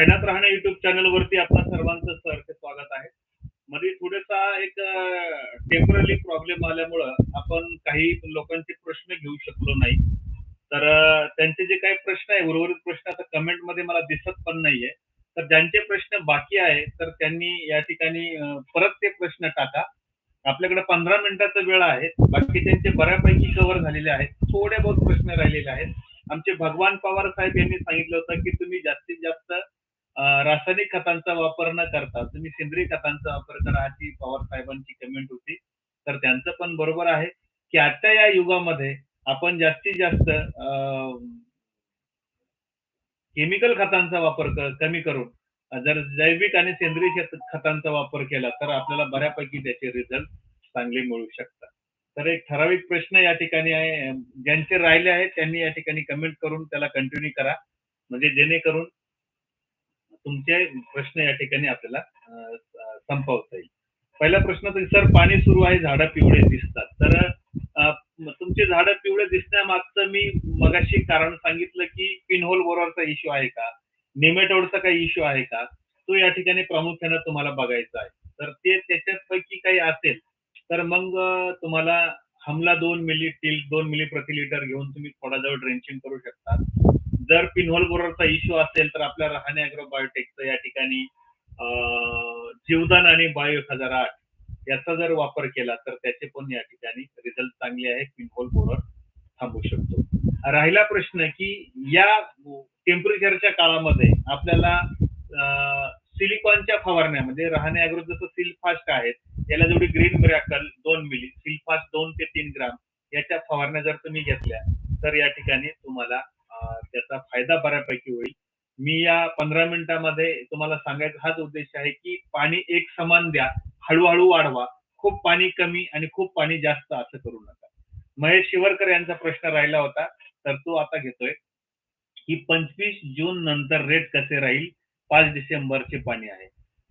सायनात राहणे YouTube channel वरती आपल्या सर्वांचं सरचे स्वागत आहे. मध्ये थोडासा एक टेंपररी प्रॉब्लेम आल्यामुळं आपण काही लोकांचे प्रश्न घेऊ शकलो नाही. तर त्यांचे जे काही प्रश्न आहे उर्वरित प्रश्न आता कमेंटमध्ये मला दिसत पण नाहीये. तर ज्यांचे प्रश्न बाकी आहे तर त्यांनी या ठिकाणी परत ते प्रश्न टाका. आपल्याकडे पंधरा मिनिटाचा वेळ आहे. बाकी त्यांचे बऱ्यापैकी कव्हर झालेले आहेत. थोडे बहुत प्रश्न राहिलेले आहेत. आमचे भगवान पवार साहेब यांनी सांगितलं होतं की तुम्ही जास्तीत जास्त रासायनिक खतांचा वापर न करता तुम्ही सेंद्रिय खतांचा वापर करा अशी पवार साहेबांची कमेंट होती. तर त्यांचं पण बरोबर आहे की आजच्या या युगामध्ये आपण जास्तीत जास्त केमिकल खतांचा वापर कमी करून जर जैविक आणि सेंद्रिय शेत- खतांचा वापर केला तर आपल्याला बऱ्यापैकी त्याचे रिझल्ट चांगले मिळू शकतात. तर एक ठराविक प्रश्न या ठिकाणी आहे ज्यांचे राहिले आहेत त्यांनी या ठिकाणी कमेंट करून त्याला कंटिन्यू करा. म्हणजे जेणेकरून तुमचे प्रश्न या ठिकाणी आपल्याला संपवता येईल. पहिला प्रश्न तर सर पाणी सुरू आहे झाडं पिवळे दिसतात. तर तुमचे झाडं पिवळे दिसण्यामागचं मी मगाशी कारण सांगितलं की पिनहोल बोरवरचा इश्यू आहे का? निमेटोडचा काही इश्यू आहे का? तो या ठिकाणी प्रामुख्यानं तुम्हाला बघायचा आहे. तर ते त्याच्यापैकी काही असेल तर मग तुम्हाला हमला दोन मिली टिल दोन मिली प्रति लिटर घेऊन तुम्ही थोडा जवळ ड्रेंचिंग करू शकता. जर पिनहोल बोररचा इश्यू असेल तर आपल्या रहाणे अॅग्रो बायोटेकचं या ठिकाणी जीवदान आणि बायो एक हजार आठ याचा जर वापर केला तर त्याचे पण या ठिकाणी रिझल्ट चांगले आहे. पिनहोल बोरर थांबू शकतो. राहिला प्रश्न की या टेम्परेचरच्या काळामध्ये आपल्याला सिलिकॉनच्या फवारण्या म्हणजे रहाणे अॅग्रो जसं सिलफास्ट आहेत याला जेवढी ग्रीन मिरॅकल दोन मिली सिलफास्ट दोन ते तीन ग्राम याच्या फवारण्या जर तुम्ही घेतल्या तर या ठिकाणी तुम्हाला त्याचा फायदा बऱ्यापैकी होईल. मी या पंधरा मिनिटामध्ये तुम्हाला सांगायचा हाच उद्देश आहे की पाणी एक समान द्या हळूहळू वाढवा. खूप पाणी कमी आणि खूप पाणी जास्त असं करू नका. महेश शिवरकर यांचा प्रश्न राहिला होता तर तो आता घेतोय. की पंचवीस जून नंतर रेट कसे राहील? पाच डिसेंबरचे पाणी आहे.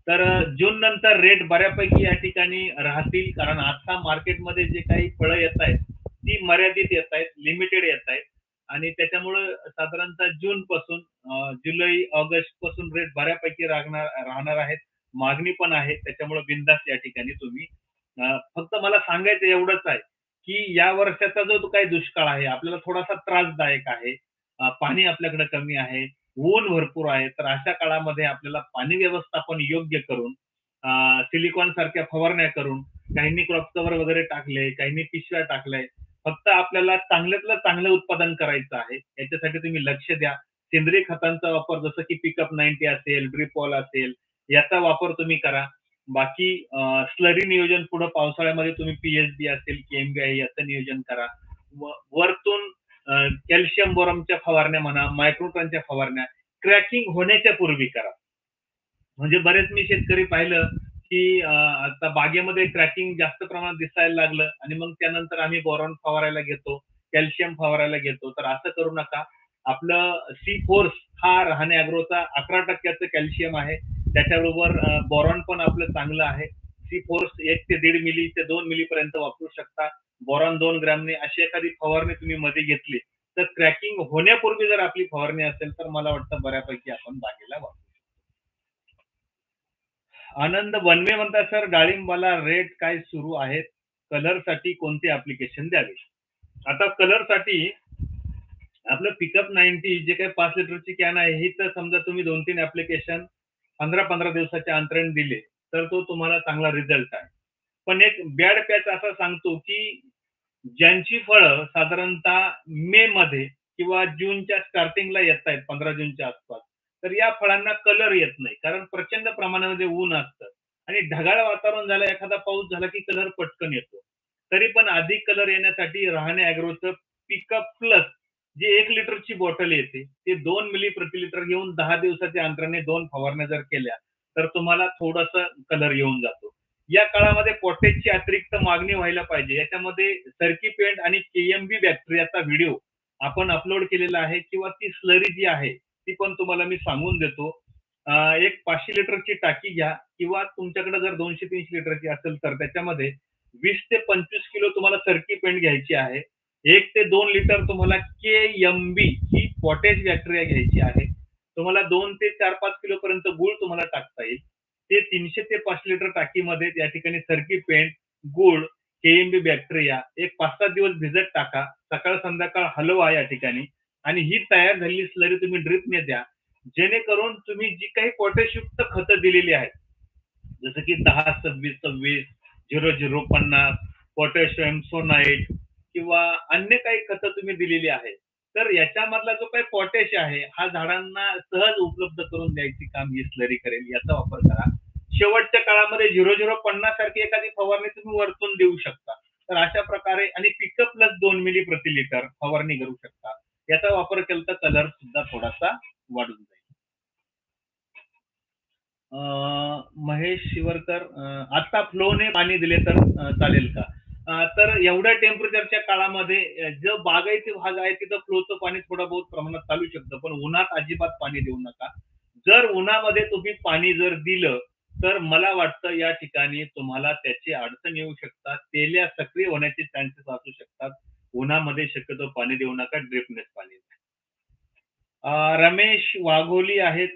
तर जून नंतर रेट बऱ्यापैकी या ठिकाणी राहतील. कारण आता मार्केटमध्ये जे काही फळं येत आहेत ती मर्यादित येत आहेत लिमिटेड येत आहेत आणि त्याच्यामुळं साधारणतः जून पासून जुलै ऑगस्टपासून रेट बऱ्यापैकी राहणार राहणार आहेत. मागणी पण आहे. त्याच्यामुळे बिंदास या ठिकाणी तुम्ही फक्त मला सांगायचं एवढंच आहे की या वर्षाचा जो काही दुष्काळ आहे आपल्याला थोडासा त्रासदायक आहे. पाणी आपल्याकडे कमी आहे. ऊन भरपूर आहे. तर अशा काळामध्ये आपल्याला पाणी व्यवस्थापन योग्य करून सिलिकॉन सारख्या फवारण्या करून काहींनी क्रॉप कव्हर वगैरे टाकले काहींनी पिशव्या टाकल्या फक्त आपल्याला चांगल्यातलं चांगलं उत्पादन करायचं आहे. याच्यासाठी तुम्ही लक्ष द्या. सेंद्रिय खतांचा वापर जसं की पिकअप नाईन्टी असेल ड्रिपॉल असेल याचा वापर तुम्ही करा. बाकी स्लरी नियोजन पुढे पावसाळ्यामध्ये तुम्ही पीएचडी असेल केएमबीआय याचं नियोजन करा. व- वरतून कॅल्शियम बोरमच्या फवारण्या म्हणा मायक्रोटनच्या फवारण्या क्रॅकिंग होण्याच्या पूर्वी करा. म्हणजे बरेच मी शेतकरी पाहिलं की आता बागेमध्ये क्रॅकिंग जास्त प्रमाणात दिसायला लागलं आणि मग त्यानंतर आम्ही बोरॉन फवारायला घेतो कॅल्शियम फवारायला घेतो. तर असं करू नका. आपलं सी फोर्स हा राहणे अॅग्रोचा अकरा टक्क्याचं कॅल्शियम आहे. त्याच्याबरोबर बोरॉन पण आपलं चांगलं आहे. सी फोर्स एक ते दीड मिली ते दोन मिली पर्यंत वापरू शकता. बोरॉन दोन ग्रॅमने अशी एखादी फवारणी तुम्ही मध्ये घेतली तर क्रॅकिंग होण्यापूर्वी जर आपली फवारणी असेल तर मला वाटतं बऱ्यापैकी आपण बागेला वापरू आनंद वनवे म्हणतात सर डाळिंबाला रेट काय सुरू आहेत? कलरसाठी कोणते ऍप्लिकेशन द्यावे? आता कलरसाठी आपलं पिकअप नाईन्टी जे काही पाच लिटरची कॅन आहे ही तर समजा तुम्ही दोन तीन ऍप्लिकेशन पंधरा पंधरा दिवसाच्या अंतराने दिले तर तो तुम्हाला चांगला रिझल्ट आहे. पण एक बॅड पॅच असा सांगतो की ज्यांची फळं साधारणतः मे मध्ये किंवा जूनच्या स्टार्टिंगला येत आहेत पंधरा जूनच्या आसपास तर या फळांना कलर येत नाही. कारण प्रचंड प्रमाणामध्ये ऊन असतं. आणि ढगाळ वातावरण झालं एखादा पाऊस झाला की कलर पटकन येतो. तरी पण अधिक कलर येण्यासाठी राहणे अॅग्रोचं पिकअप प्लस जी एक लिटरची बॉटल येते ते दोन मिली प्रति लिटर घेऊन दहा दिवसाच्या अंतराने दोन फवारण्या जर केल्या तर तुम्हाला थोडस कलर येऊन जातो. या काळामध्ये पोटॅशची अतिरिक्त मागणी व्हायला पाहिजे. याच्यामध्ये सर्की पेंट आणि केएमबी बॅक्टेरियाचा व्हिडिओ आपण अपलोड केलेला आहे किंवा ती स्लरी जी आहे ती पण तुम्हाला मी सांगून देतो. एक पाचशे लिटरची टाकी घ्या किंवा तुमच्याकडे जर दोनशे तीनशे लिटरची असेल तर त्याच्यामध्ये वीस ते पंचवीस किलो तुम्हाला सर्की पेंट घ्यायची आहे. एक ते दोन लिटर तुम्हाला के एम बी ही पॉटेज बॅक्टेरिया घ्यायची आहे. तुम्हाला दोन ते चार पाच किलो पर्यंत गुळ तुम्हाला टाकता येईल. ते तीनशे ते पाच लिटर टाकीमध्ये या ठिकाणी सरकी पेंट गुळ केएमबी बॅक्टेरिया एक पाच सात दिवस भिजत टाका. सकाळ संध्याकाळ हलवा या ठिकाणी. आणि ही तयार झालेली स्लरी तुम्ही ड्रिपने द्या. जेणेकरून तुम्ही जी काही पोटॅशयुक्त खतं दिलेली आहेत जसं की दहा सव्वीस सव्वीस झिरो झिरो पन्नास पोटॅशियम सोनाईट किंवा अन्य काही खतं तुम्ही दिलेली आहेत तर याच्यामधला जो काही पोटॅश आहे हा झाडांना सहज उपलब्ध करून द्यायची काम ही स्लरी करेल याचा वापर करा. शेवटच्या काळामध्ये झिरो झिरो पन्नास सारखी एखादी फवारणी तुम्ही वरतून देऊ शकता. तर अशा प्रकारे आणि पिकअप प्लस दोन मिली प्रति लिटर फवारणी करू शकता. याचा वापर केला तर कलर सुद्धा थोडासा वाढून जाईल. महेश शिवरकर आता फ्लोने पाणी दिले तर चालेल का? तर एवढ्या टेम्परेचरच्या काळामध्ये जो बागायती भाग आहे तिथं फ्लोचं पाणी थोडं बहुत प्रमाणात चालू शकतं. पण उन्हात अजिबात पाणी देऊ नका. जर उन्हामध्ये तुम्ही पाणी जर दिलं तर मला वाटतं या ठिकाणी तुम्हाला त्याची अडचण येऊ शकतात. तेल्या सक्रिय होण्याचे चान्सेस असू शकतात. उन्हामध्ये शक्यतो पाणी देऊ नका ड्रिपनेस पाणी रमेश वाघोली आहेत.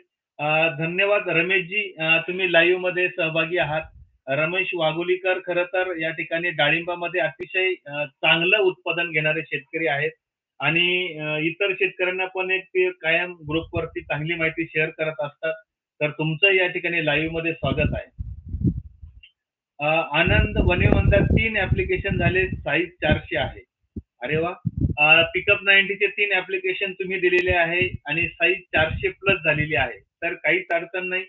धन्यवाद रमेशजी. तुम्ही लाईव्हमध्ये सहभागी आहात. रमेश वाघोलीकर खर तर या ठिकाणी डाळिंबामध्ये अतिशय चांगलं उत्पादन घेणारे शेतकरी आहेत. आणि इतर शेतकऱ्यांना पण एक ते कायम ग्रुपवरती चांगली माहिती शेअर करत असतात. तर तुमचं या ठिकाणी लाईव्हमध्ये स्वागत आहे. आनंद वने तीन ऍप्लिकेशन झाले. साईज चारशे आहे. अरे वा. पिकअप नाईन्टीचे तीन ऍप्लिकेशन तुम्ही दिलेले आहे आणि साईज चारशे प्लस झालेली आहे. तर काहीच अडचण नाही.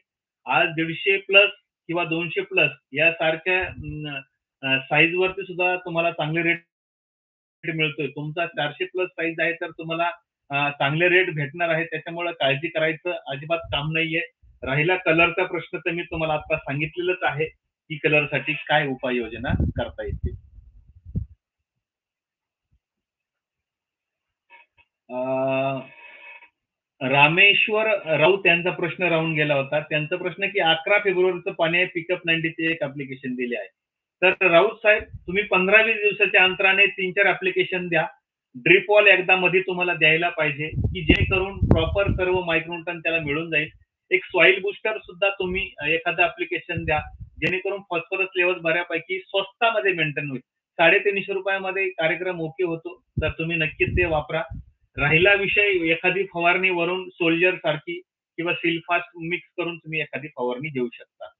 आज दीडशे प्लस किंवा दोनशे प्लस यासारख्या साईज वरती सुद्धा तुम्हाला चांगले रेट मिळतोय. तुमचा चारशे प्लस साईज आहे तर तुम्हाला चांगले रेट भेटणार आहे. त्याच्यामुळे काळजी करायचं अजिबात काम नाहीये. राहिला कलरचा प्रश्न तर मी तुम्हाला आता सांगितलेलंच आहे की कलरसाठी काय उपाययोजना करता येतील. रामेश्वर राऊत यांचा प्रश्न राहून गेला होता. त्यांचा प्रश्न की अकरा फेब्रुवारीचं पाणी आहे पिकअप नाईन्टीचे एक अप्लिकेशन दिले आहे. तर राऊत साहेब तुम्ही पंधरा वीस दिवसाच्या अंतराने तीन चार अप्लिकेशन द्या. ड्रिप वॉल एकदा मध्ये तुम्हाला द्यायला पाहिजे की जेणेकरून प्रॉपर सर्व मायक्रोटन त्याला मिळून जाईल. एक सॉइल बुस्टर सुद्धा तुम्ही एखादं अप्लिकेशन द्या जेणेकरून फॉस्फरस लेवल बऱ्यापैकी स्वस्तामध्ये मेंटेन होईल. साडेतीनशे रुपयामध्ये कार्यक्रम ओके होतो तर तुम्ही नक्कीच ते वापरा. राहिला विषय एखादी फवारणी वरून सोल्जर सारखी किंवा सिलफास्ट मिक्स करून तुम्ही एखादी फवारणी घेऊ शकता.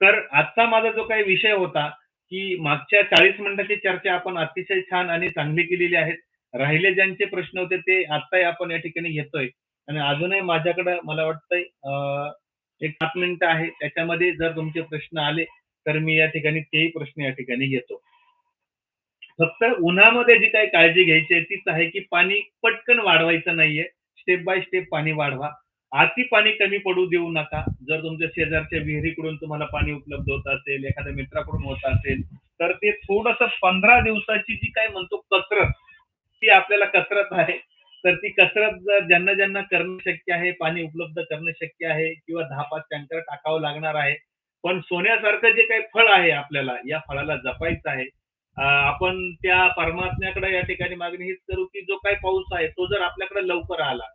तर आजचा माझा जो काही विषय होता की मागच्या चाळीस मिनिटाची चर्चा आपण अतिशय छान आणि चांगली केलेली आहेत राहिले ज्यांचे प्रश्न होते ते आताही आपण या ठिकाणी घेतोय. आणि अजूनही माझ्याकडे मला वाटतंय एक सात मिनिटं आहे. त्याच्यामध्ये जर तुमचे प्रश्न आले तर मी या ठिकाणी तेही प्रश्न या ठिकाणी घेतो. फक्त उन्हामध्ये जी काही काळजी घ्यायची आहे तीच आहे की पाणी पटकन वाढवायचं नाहीये. स्टेप बाय स्टेप पाणी वाढवा. आती पाणी कमी पडू देऊ नका. जर तुमच्या शेजारच्या विहिरीकडून तुम्हाला पाणी उपलब्ध होत असेल एखाद्या मित्राकडून होत असेल तर ते थोडस पंधरा दिवसाची जी काय म्हणतो कसरत ती आपल्याला कसरत आहे. तर ती कसरत ज्यांना ज्यांना करणं शक्य आहे पाणी उपलब्ध करणं शक्य आहे किंवा दहा पाच टँकर टाकावं लागणार आहे. पण सोन्यासारखं जे काही फळ आहे आपल्याला या फळाला जपायचं आहे. आपण त्या परमात्म्याकडे या ठिकाणी मागणी हीच करू की जो काही पाऊस आहे तो जर आपल्याकडे लवकर आला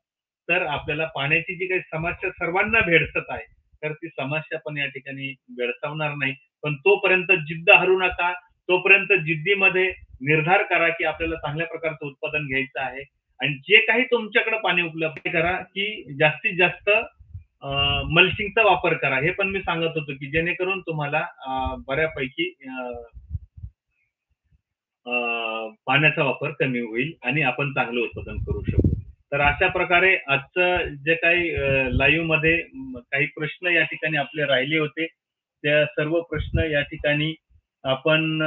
तर आपल्याला पाण्याची जी काही समस्या सर्वांना भेडसत आहे तर ती समस्या पण या ठिकाणी भेडसावणार नाही. पण तोपर्यंत जिद्द हरू नका तोपर्यंत जिद्दीमध्ये निर्धार करा की आपल्याला चांगल्या प्रकारचं उत्पादन घ्यायचं आहे. आणि जे काही तुमच्याकडे पाणी उपलब्ध करा की जास्तीत जास्त मल्चिंगचा वापर करा. हे पण मी सांगत होतो की जेणेकरून तुम्हाला बऱ्यापैकी पाण्याचा वापर कमी होईल आणि आपण चांगलं उत्पादन करू शकू. तर अशा प्रकारे आजचं जे काही लाईव्हमध्ये काही प्रश्न या ठिकाणी आपले राहिले होते. त्या सर्व प्रश्न या ठिकाणी आपण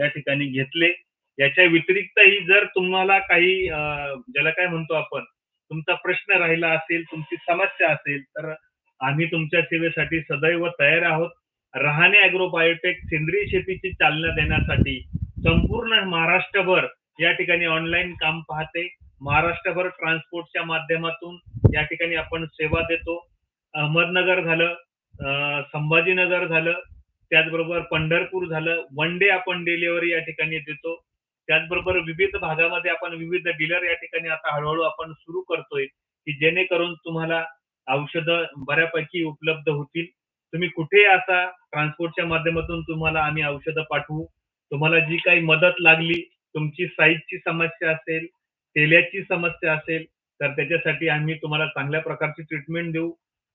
या ठिकाणी घेतले. याच्या व्यतिरिक्तही जर तुम्हाला काही ज्याला काय म्हणतो आपण तुमचा प्रश्न राहिला असेल तुमची समस्या असेल तर आम्ही तुमच्या सेवेसाठी सदैव तयार आहोत. रहाणे अॅग्रो बायोटेक सेंद्रिय शेतीची चालना देण्यासाठी संपूर्ण महाराष्ट्रभर या ठिकाणी ऑनलाईन काम पाहते. महाराष्ट्रभर ट्रान्सपोर्टच्या माध्यमातून या ठिकाणी आपण सेवा देतो. अहमदनगर झालं संभाजीनगर झालं त्याचबरोबर पंढरपूर झालं वन डे आपण डिलिव्हरी या ठिकाणी देतो. त्याचबरोबर विविध भागामध्ये आपण विविध डीलर या ठिकाणी आता हळूहळू आपण सुरू करतोय की जेणेकरून तुम्हाला औषधं बऱ्यापैकी उपलब्ध होतील. तुम्ही कुठेही असा ट्रान्सपोर्टच्या माध्यमातून तुम्हाला आम्ही औषधं पाठवू. तुम्हाला जी काही मदत लागली तुमची साईजची समस्या असेल तेल्याची समस्या असेल तर त्याच्यासाठी आम्ही तुम्हाला चांगल्या प्रकारची ट्रीटमेंट देऊ.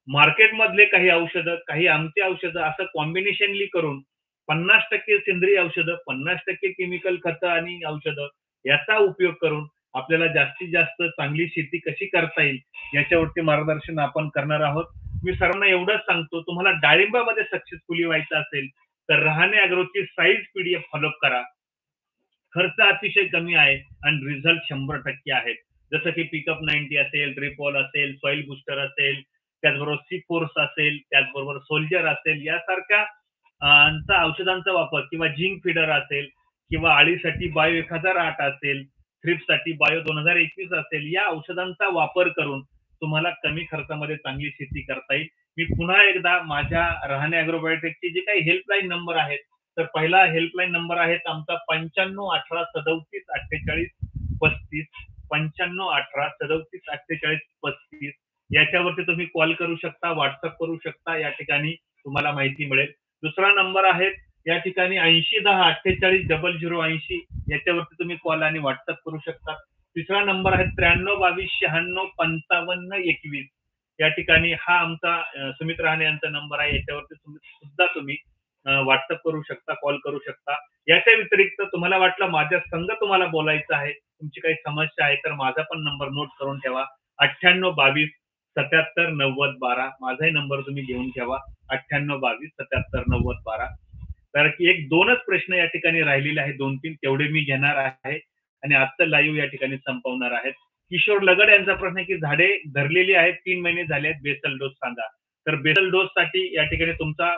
मार्केटमधले काही औषधं काही आमची औषधं असं कॉम्बिनेशनली करून पन्नास टक्के सेंद्रिय औषधं पन्नास टक्के केमिकल खतं आणि औषधं याचा उपयोग करून आपल्याला जास्तीत जास्त चांगली शेती कशी करता येईल याच्यावरती मार्गदर्शन आपण करणार आहोत. मी सर्वांना एवढंच सांगतो तुम्हाला डाळिंबामध्ये सक्सेसफुली व्हायचं असेल तर रहाणे अॅग्रोची साईज पीडीएफ फॉलोअप करा. खर्च अतिशय कमी आहे आणि रिझल्ट शंभर टक्के आहेत. जसं की पिकअप नाईन्टी असेल ट्रिपॉल असेल सॉइल बुस्टर असेल त्याचबरोबर सी फोर्स असेल त्याचबरोबर सोल्जर असेल यासारख्या चा औषधांचा वापर किंवा झिंक फिडर असेल किंवा आळीसाठी बायो एक हजार आठ असेल थ्रिपसाठी बायो दोन हजार एकवीस असेल या औषधांचा वापर करून तुम्हाला कमी खर्चामध्ये चांगली शेती करता येईल. मी पुन्हा एकदा माझ्या रहाणे अॅग्रोबायोटेकचे जे काही हेल्पलाईन नंबर आहेत तर पहिला हेल्पलाईन नंबर आहे आमचा पंच्याण्णव अठरा सदोतीस अठ्ठेचाळीस पस्तीस पंच्याण्णव अठरा सदोतीस अठ्ठेचाळीस पस्तीस. याच्यावरती तुम्ही कॉल करू शकता व्हॉट्सअप करू शकता या ठिकाणी तुम्हाला माहिती मिळेल. दुसरा नंबर आहे या ठिकाणी ऐंशी दहा अठ्ठेचाळीस डबल झिरो ऐंशी याच्यावरती तुम्ही कॉल आणि व्हॉट्सअप करू शकता. तिसरा नंबर आहे त्र्याण्णव बावीस शहाण्णव पंचावन्न एकवीस. या ठिकाणी हा आमचा सुमित राहणे यांचा नंबर आहे. याच्यावरती सुद्धा तुम्ही व्हॉट्सअप करू शकता कॉल करू शकता. याच्या व्यतिरिक्त तुम्हाला वाटलं माझ्या संघ तुम्हाला बोलायचं आहे तुमची काही समस्या आहे तर माझा पण नंबर नोट करून ठेवा. अठ्ठ्याण्णव बावीस सत्याहत्तर नव्वद बारा. माझाही नंबर तुम्ही घेऊन ठेवा. अठ्ठ्याण्णव बावीस सत्याहत्तर नव्वद बारा. कारण की एक दोनच प्रश्न या ठिकाणी राहिलेले आहेत. दोन तीन तेवढे मी घेणार आहे. आणि आजचं लाईव्ह या ठिकाणी संपवणार आहेत किशोर लगड यांचा प्रश्न आहे की झाडे धरलेली आहेत तीन महिने झाले आहेत बेसल डोस सांगा तर बेसल डोस साठी या ठिकाणी तुमचा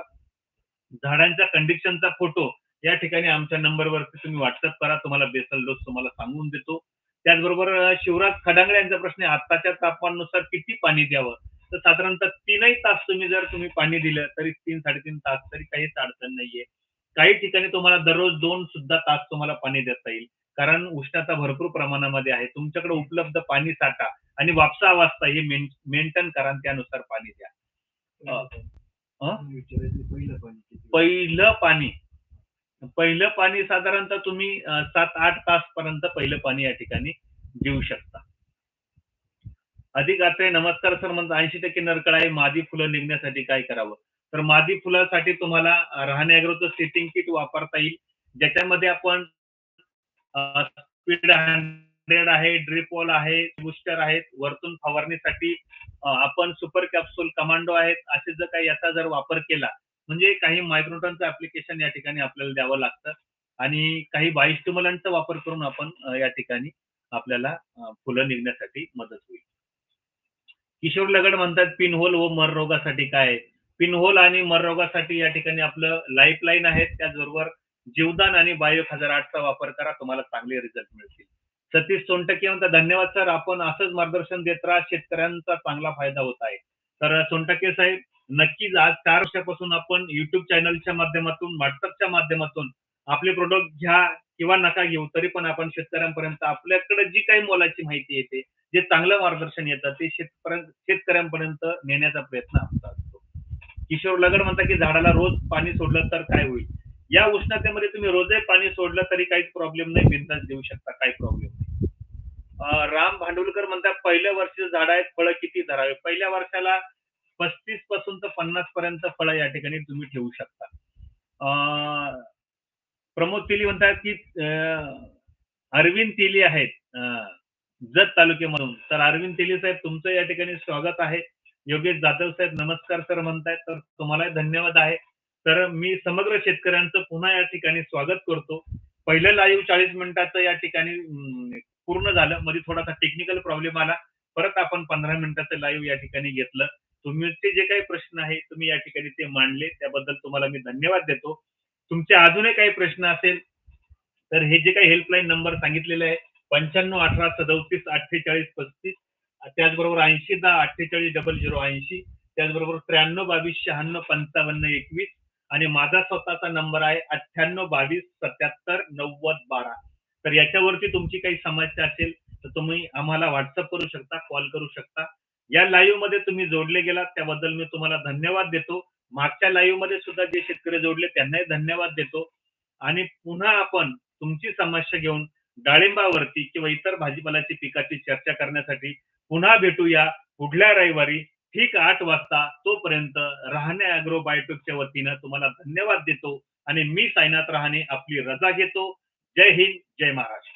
झाडांच्या कंडिशनचा फोटो या ठिकाणी आमच्या नंबरवरती तुम्ही व्हॉट्सअप करा. तुम्हाला बेसल डोस तुम्हाला सांगून देतो. त्याचबरोबर शिवराज खडांगळे यांचा प्रश्न आहे आत्ताच्या तापमानानुसार किती पाणी द्यावं? तर साधारणतः तीनही तास तुम्ही जर तुम्ही पाणी दिलं तरी तीन साडेतीन तास तरी काहीच अडचण नाहीये. काही ठिकाणी तुम्हाला दररोज दोन सुद्धा तास तुम्हाला पाणी देता येईल. कारण उष्णता भरपूर प्रमाणामध्ये आहे. तुमच्याकडे उपलब्ध पाणी साठा आणि वापसा वाजता हे मेंटेन करा त्यानुसार पाणी द्या. पहिलं पाणी. पहिलं पाणी साधारणतः तुम्ही सात आठ तास पर्यंत पहिलं पाणी या ठिकाणी देऊ शकता. अधिक अत्रे नमस्कार सर म्हणतात ऐंशी टक्के नरकळ आहे मादी फुलं निघण्यासाठी काय करावं? तर मादी फुलासाठी तुम्हाला अं, सेटिंग किट वापरता येईल ज्याच्यामध्ये आपण स्पीड हंड्रेड आहे ड्रिपॉल आहे बुस्टर आहेत. वरतून फवारणीसाठी आपण सुपर कॅप्सूल कमांडो आहेत. असे जर काही याचा जर वापर केला म्हणजे काही मायक्रोटनचं ऍप्लिकेशन या ठिकाणी आपल्याला द्यावं लागतं. आणि काही बायोस्टिम्युलंटचा वापर करून आपण या ठिकाणी आपल्याला फुलं निघण्यासाठी मदत होईल. किशोर लगड म्हणतात पिनहोल व मर रोगासाठी काय? आहे? पिनहोल आणि मर रोगासाठी या ठिकाणी आपलं लाईफलाईन आहे त्याचबरोबर जीवदान आणि बायो हजार आठचा वापर करा तुम्हाला चांगले रिझल्ट मिळतील. सतीश सोनटके म्हणतात धन्यवाद सर आपण असंच मार्गदर्शन देत राहा शेतकऱ्यांचा चांगला फायदा होत आहे. तर सोनटके साहेब नक्कीच आज चार वर्षापासून आपण युट्यूब चॅनलच्या माध्यमातून व्हॉट्सअपच्या माध्यमातून आपले प्रोडक्ट घ्या किंवा नका घेऊ तरी पण आपण शेतकऱ्यांपर्यंत आपल्याकडे जी काही मोलाची माहिती येते जे चांगलं मार्गदर्शन येतं ते शेतकऱ्यांपर्यंत नेण्याचा प्रयत्न आमचा असतो. किशोर लगड म्हणतात की झाडाला रोज पाणी सोडलं तर काय होईल? या उष्णतेमध्ये तुम्ही रोजही पाणी सोडलं तरी काहीच प्रॉब्लेम नाही बिंदास देऊ शकता काही प्रॉब्लेम नाही. राम भांडुलकर म्हणतात पहिल्या वर्षी झाड आहेत फळं किती धरावे? पहिल्या वर्षाला पस्तीसपासून तर पन्नास पर्यंत फळं या ठिकाणी तुम्ही ठेवू शकता. प्रमोद तेली म्हणतात की अं, अरविंद तेली आहेत जत तालुक्यामधून. तर अरविंद तेली साहेब तुमचं या ठिकाणी स्वागत आहे. योगेश जाधव साहेब नमस्कार सर म्हणतायत. तर तुम्हाला धन्यवाद आहे. तर मी समग्र शेतकऱ्यांचं पुन्हा या ठिकाणी स्वागत करतो. पहिलं लाईव्ह चाळीस मिनिटाचं या ठिकाणी पूर्ण झालं. मध्ये थोडासा टेक्निकल प्रॉब्लेम आला. परत आपण पंधरा मिनिटाचं लाईव्ह या ठिकाणी घेतलं. तुमचे जे काही प्रश्न आहे तुम्ही या ठिकाणी ते मांडले. त्याबद्दल तुम्हाला मी धन्यवाद देतो. तुमचे अजूनही काही प्रश्न असेल तर हे जे काही हेल्पलाईन नंबर सांगितलेले आहे पंच्याण्णव अठरा सदोतीस अठ्ठेचाळीस पस्तीस त्याचबरोबर ऐंशी दहा अठ्ठेचाळीस डबल झिरो ऐंशी त्याचबरोबर त्र्याण्णव बावीस शहाण्णव पंचावन्न एकवीस आणि माझा स्वतःचा नंबर आहे अठ्ठ्याण्णव बावीस सत्याहत्तर नव्वद बारा. तर याच्यावरती तुमची काही समस्या असेल तर तुम्ही आम्हाला व्हॉट्सअप करू शकता कॉल करू शकता. या लाईव्हमध्ये तुम्ही जोडले गेलात त्याबद्दल मी तुम्हाला धन्यवाद देतो. मागच्या लाईव्हमध्ये सुद्धा जे शेतकरी जोडले त्यांनाही धन्यवाद देतो. आणि पुन्हा आपण तुमची समस्या घेऊन डाळिंबावरती किंवा इतर भाजीपाल्याची पिकाची चर्चा करण्यासाठी पुन्हा भेटूया पुढल्या रविवारी. ठीक आठ वाजता तोपर्यंत राहणे अॅग्रो बायोटेकच्या वतीनं तुम्हाला धन्यवाद देतो. आणि मी साईनाथ राहणे आपली रजा घेतो. जय हिंद जय महाराष्ट्र.